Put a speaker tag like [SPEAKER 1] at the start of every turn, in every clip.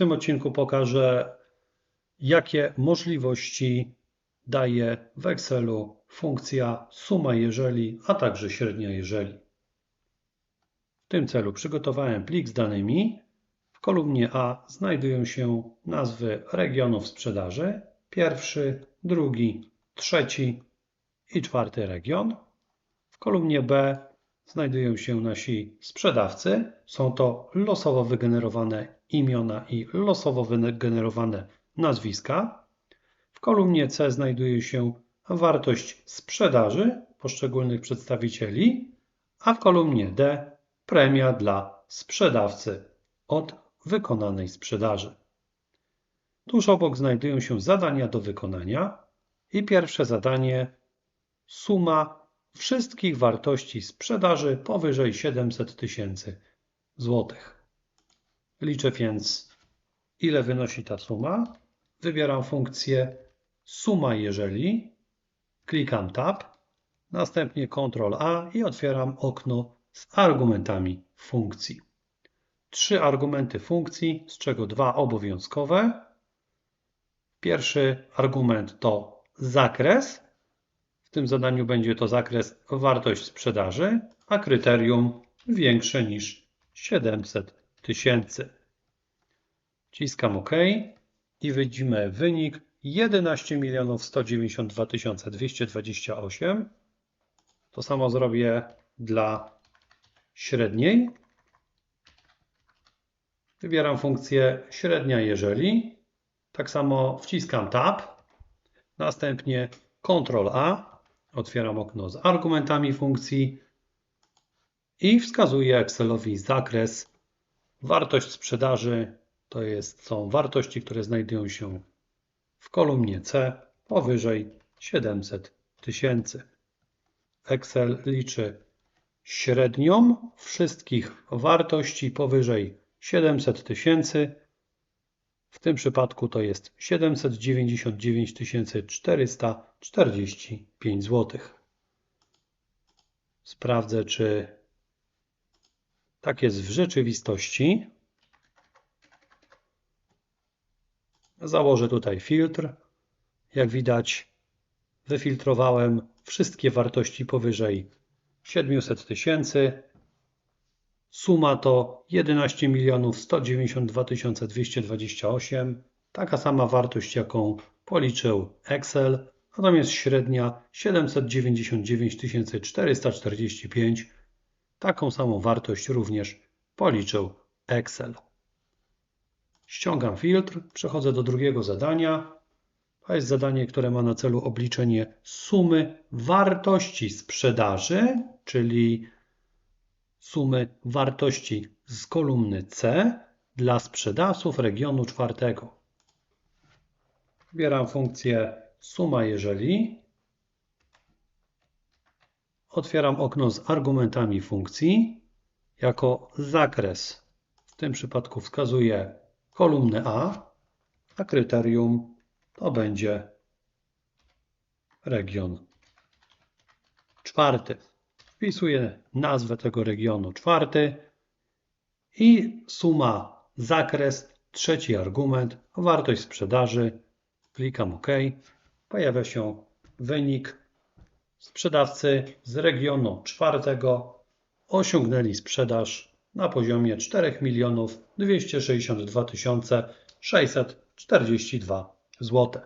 [SPEAKER 1] tym odcinku pokażę, jakie możliwości daje w Excelu funkcja suma jeżeli, a także średnia jeżeli. W tym celu przygotowałem plik z danymi. W kolumnie A znajdują się nazwy regionów sprzedaży. Pierwszy, drugi, trzeci i czwarty region. W kolumnie B znajdują się nasi sprzedawcy. Są to losowo wygenerowane imiona i losowo wygenerowane nazwiska. W kolumnie C znajduje się wartość sprzedaży poszczególnych przedstawicieli, a w kolumnie D premia dla sprzedawcy od wykonanej sprzedaży. Tuż obok znajdują się zadania do wykonania i pierwsze zadanie suma wszystkich wartości sprzedaży powyżej 700 tysięcy złotych. Liczę więc ile wynosi ta suma. Wybieram funkcję suma jeżeli, klikam Tab, następnie Ctrl A i otwieram okno z argumentami funkcji. Trzy argumenty funkcji, z czego dwa obowiązkowe. Pierwszy argument to zakres. W tym zadaniu będzie to zakres wartość sprzedaży, a kryterium większe niż 700 tysięcy. Wciskam OK i widzimy wynik 11 192 228. To samo zrobię dla średniej. Wybieram funkcję średnia jeżeli. Tak samo wciskam Tab. Następnie Ctrl A. Otwieram okno z argumentami funkcji i wskazuję Excelowi zakres. Wartość sprzedaży to jest, są wartości, które znajdują się w kolumnie C powyżej 700 tysięcy. Excel liczy średnią wszystkich wartości powyżej 700 tysięcy. W tym przypadku to jest 799 445 zł. Sprawdzę, czy tak jest w rzeczywistości. Założę tutaj filtr. Jak widać, wyfiltrowałem wszystkie wartości powyżej 700 tysięcy. Suma to 11 192 228. Taka sama wartość, jaką policzył Excel, natomiast średnia 799 445. Taką samą wartość również policzył Excel. Ściągam filtr, przechodzę do drugiego zadania. To jest zadanie, które ma na celu obliczenie sumy wartości sprzedaży, czyli sumy wartości z kolumny C dla sprzedawców regionu czwartego. Wybieram funkcję suma jeżeli. Otwieram okno z argumentami funkcji. Jako zakres w tym przypadku wskazuję kolumnę A, a kryterium to będzie region czwarty. Wpisuję nazwę tego regionu czwarty i suma zakres, trzeci argument, wartość sprzedaży. Klikam OK. Pojawia się wynik. Sprzedawcy z regionu czwartego osiągnęli sprzedaż na poziomie 4 262 642 zł.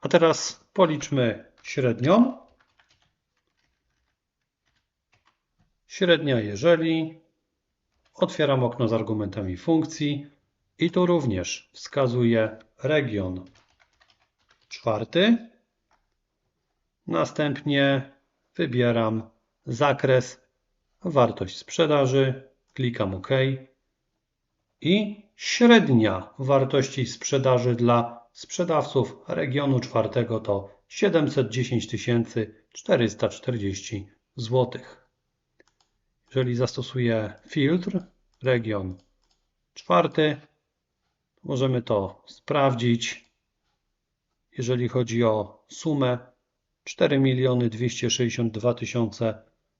[SPEAKER 1] A teraz policzmy średnią. Średnia jeżeli. Otwieram okno z argumentami funkcji i tu również wskazuję region czwarty. Następnie wybieram zakres wartość sprzedaży, klikam OK i średnia wartości sprzedaży dla sprzedawców regionu czwartego to 710 440 zł. Jeżeli zastosuję filtr region czwarty, możemy to sprawdzić. Jeżeli chodzi o sumę 4 262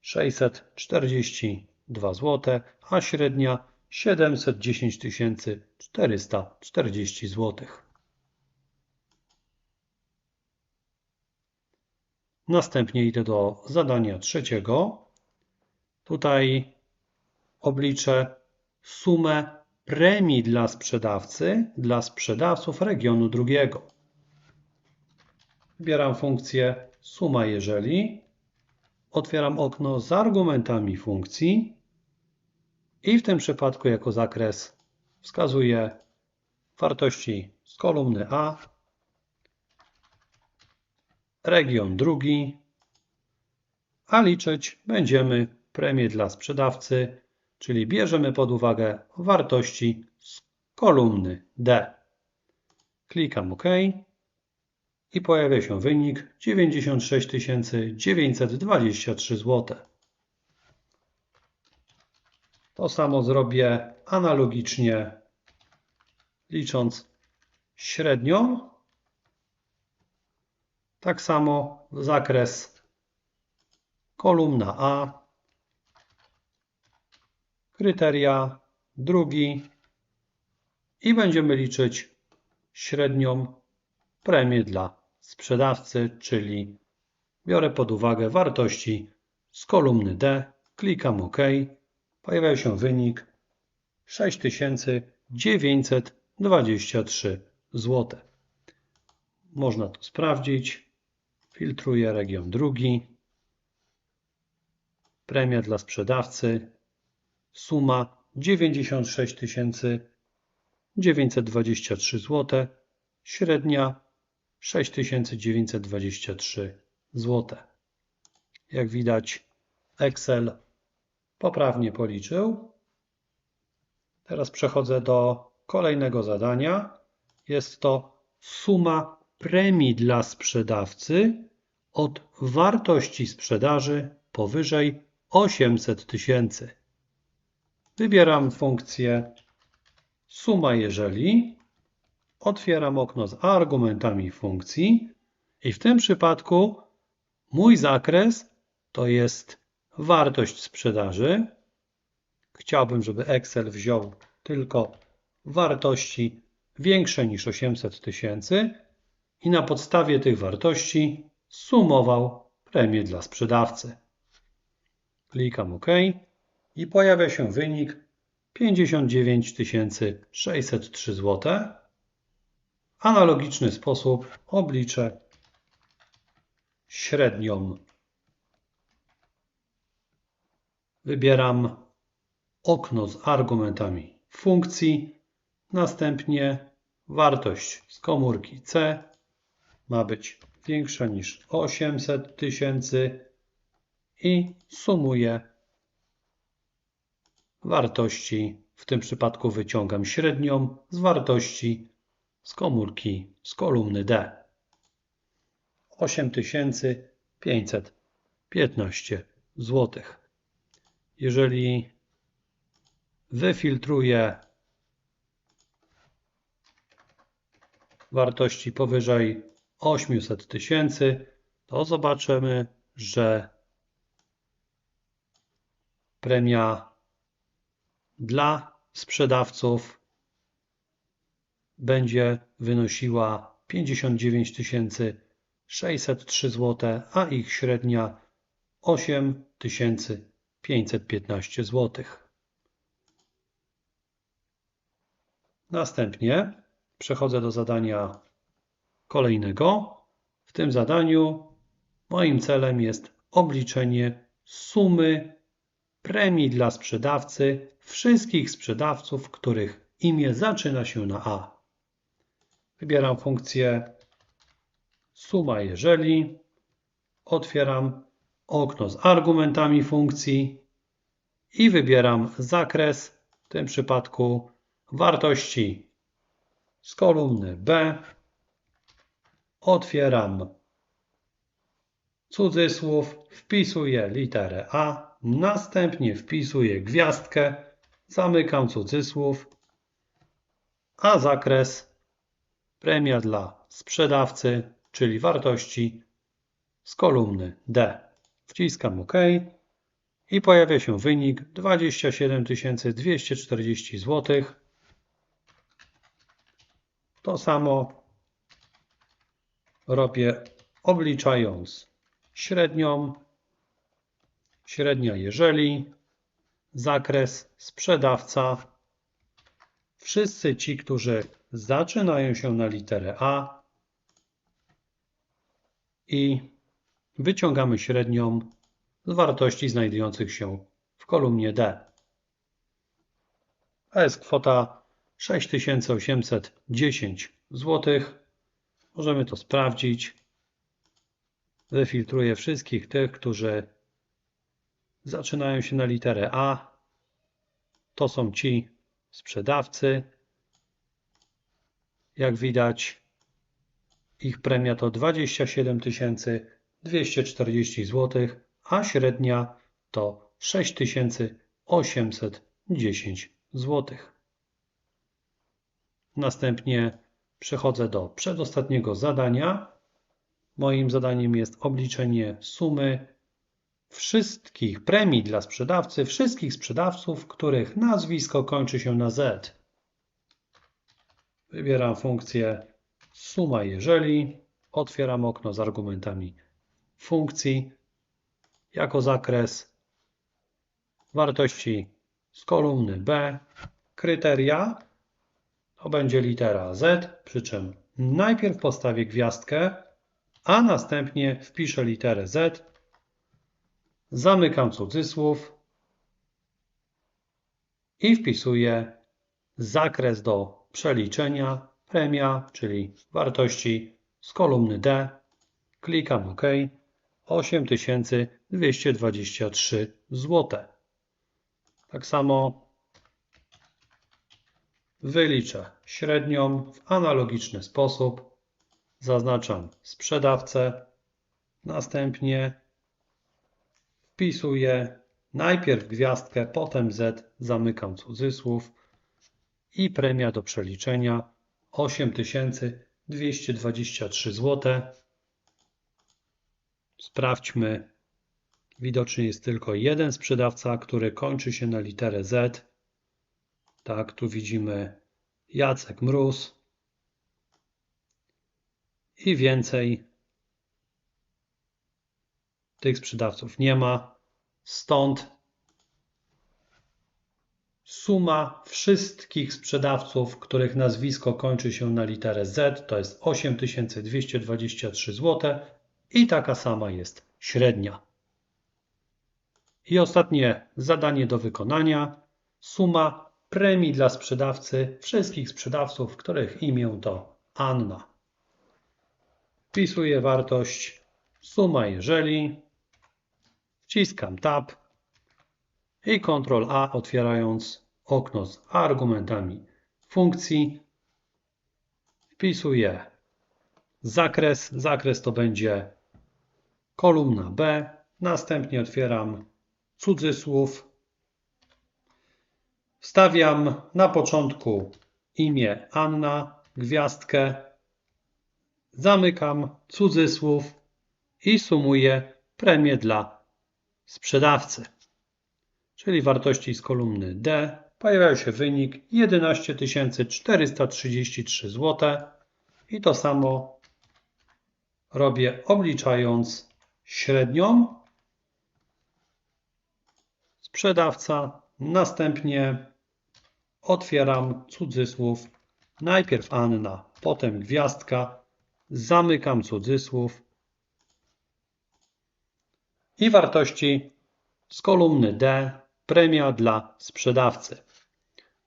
[SPEAKER 1] 642 zł, a średnia 710 440 zł. Następnie idę do zadania trzeciego. Tutaj obliczę sumę premii dla sprzedawcy dla sprzedawców regionu drugiego. Wybieram funkcję suma jeżeli. Otwieram okno z argumentami funkcji i w tym przypadku jako zakres wskazuję wartości z kolumny A, region drugi, a liczyć będziemy premię dla sprzedawcy, czyli bierzemy pod uwagę wartości z kolumny D. Klikam OK i pojawia się wynik 96 923 zł. To samo zrobię analogicznie, licząc średnią. Tak samo zakres kolumna A, kryteria drugi i będziemy liczyć średnią premię dla sprzedawcy, czyli biorę pod uwagę wartości z kolumny D, klikam OK pojawia się wynik 6923 zł. Można to sprawdzić. Filtruję region drugi. Premia dla sprzedawcy. Suma 96 923 zł. Średnia 6923 zł. Jak widać, Excel poprawnie policzył. Teraz przechodzę do kolejnego zadania. Jest to suma premii dla sprzedawcy od wartości sprzedaży powyżej 800 tysięcy. Wybieram funkcję suma jeżeli. Otwieram okno z argumentami funkcji i w tym przypadku mój zakres to jest wartość sprzedaży. Chciałbym, żeby Excel wziął tylko wartości większe niż 800 tysięcy i na podstawie tych wartości sumował premię dla sprzedawcy. Klikam OK i pojawia się wynik 59 603 zł. Analogiczny sposób obliczę średnią. Wybieram okno z argumentami funkcji, następnie wartość z komórki C ma być większa niż 800 tysięcy i sumuję wartości, w tym przypadku wyciągam średnią z wartości z komórki z kolumny D. 8515 złotych jeżeli wyfiltruję wartości powyżej 800 tysięcy, to zobaczymy, że premia dla sprzedawców będzie wynosiła 59 603 zł, a ich średnia 8 tysięcy 515 zł. Następnie przechodzę do zadania kolejnego. W tym zadaniu moim celem jest obliczenie sumy premii dla sprzedawcy wszystkich sprzedawców, których imię zaczyna się na A. Wybieram funkcję suma jeżeli, otwieram okno z argumentami funkcji i wybieram zakres, w tym przypadku wartości z kolumny B. Otwieram cudzysłów, wpisuję literę A, następnie wpisuję gwiazdkę, zamykam cudzysłów, a zakres premia dla sprzedawcy, czyli wartości z kolumny D. Wciskam OK i pojawia się wynik 27 240 zł. To samo robię obliczając średnią, średnia jeżeli, zakres sprzedawca. Wszyscy ci, którzy zaczynają się na literę A i wyciągamy średnią z wartości znajdujących się w kolumnie D. A jest kwota 6810 zł. Możemy to sprawdzić. Wyfiltruję wszystkich tych, którzy zaczynają się na literę A. To są ci sprzedawcy. Jak widać, ich premia to 27 240 zł, a średnia to 6810 zł. Następnie przechodzę do przedostatniego zadania. Moim zadaniem jest obliczenie sumy wszystkich premii dla sprzedawcy, wszystkich sprzedawców, których nazwisko kończy się na Z. Wybieram funkcję suma jeżeli, otwieram okno z argumentami funkcji jako zakres wartości z kolumny B, kryteria, to będzie litera Z, przy czym najpierw postawię gwiazdkę, a następnie wpiszę literę Z, zamykam cudzysłów i wpisuję zakres do przeliczenia, premia, czyli wartości z kolumny D, klikam OK, 8223 zł. Tak samo wyliczę średnią w analogiczny sposób. Zaznaczam sprzedawcę, następnie wpisuję najpierw gwiazdkę, potem Z, zamykam cudzysłów i premia do przeliczenia 8223 zł. Sprawdźmy. Widocznie jest tylko jeden sprzedawca, który kończy się na literę Z. Tak, tu widzimy Jacek Mróz. I więcej tych sprzedawców nie ma. Stąd suma wszystkich sprzedawców, których nazwisko kończy się na literę Z, to jest 8223 zł i taka sama jest średnia. I ostatnie zadanie do wykonania. Suma premii dla sprzedawcy wszystkich sprzedawców, których imię to Anna. Wpisuję wartość suma jeżeli, wciskam Tab i Ctrl A otwierając okno z argumentami funkcji. Wpisuję zakres. Zakres to będzie kolumna B. Następnie otwieram cudzysłów Wstawiam na początku imię Anna, gwiazdkę, zamykam cudzysłów i sumuję premię dla sprzedawcy. Czyli wartości z kolumny D pojawia się wynik 11 433 zł i to samo robię obliczając średnią. Sprzedawca, następnie otwieram cudzysłów, najpierw Anna, potem gwiazdka, zamykam cudzysłów i wartości z kolumny D premia dla sprzedawcy.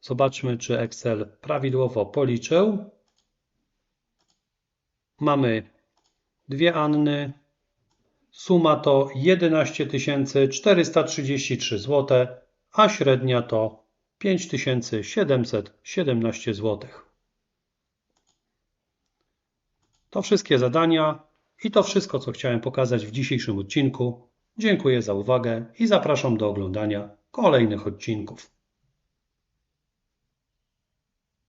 [SPEAKER 1] Zobaczmy, czy Excel prawidłowo policzył. Mamy dwie Anny. Suma to 11 433 zł, a średnia to 5717 zł. To wszystkie zadania i to wszystko, co chciałem pokazać w dzisiejszym odcinku. Dziękuję za uwagę i zapraszam do oglądania kolejnych odcinków.